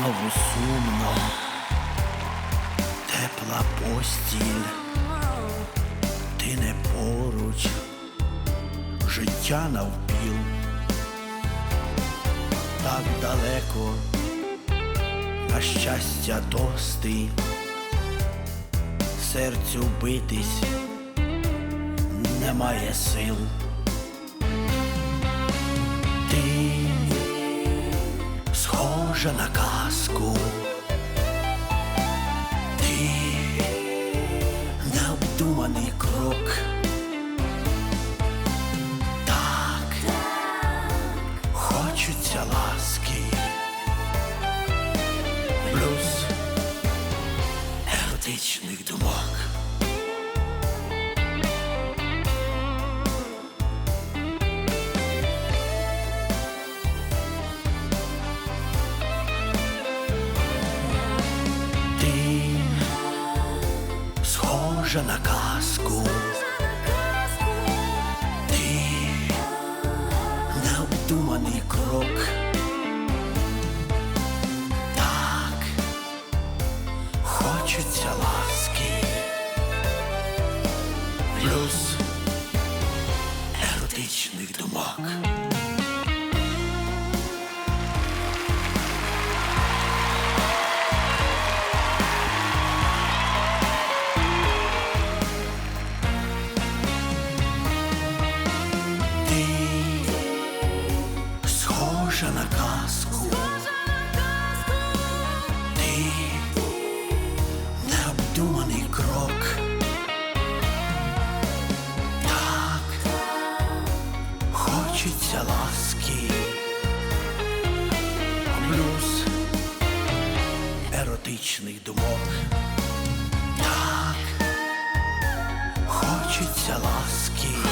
знову сумно, тепла постіль, ти не поруч, життя навпіл, так далеко, на щастя тости, серцю битись немає сил. Схожа на казку. Ти необдуманий крок. Так, хочуться ласки. Плюс еротичних думок. Схожа на казку. Ти необдуманий крок. Так, хочеться ласки. Плюс еротичних думок. Казку. Ти необдуманий крок. Так, хочеться ласки. Блюз еротичних думок. Так, хочеться ласки.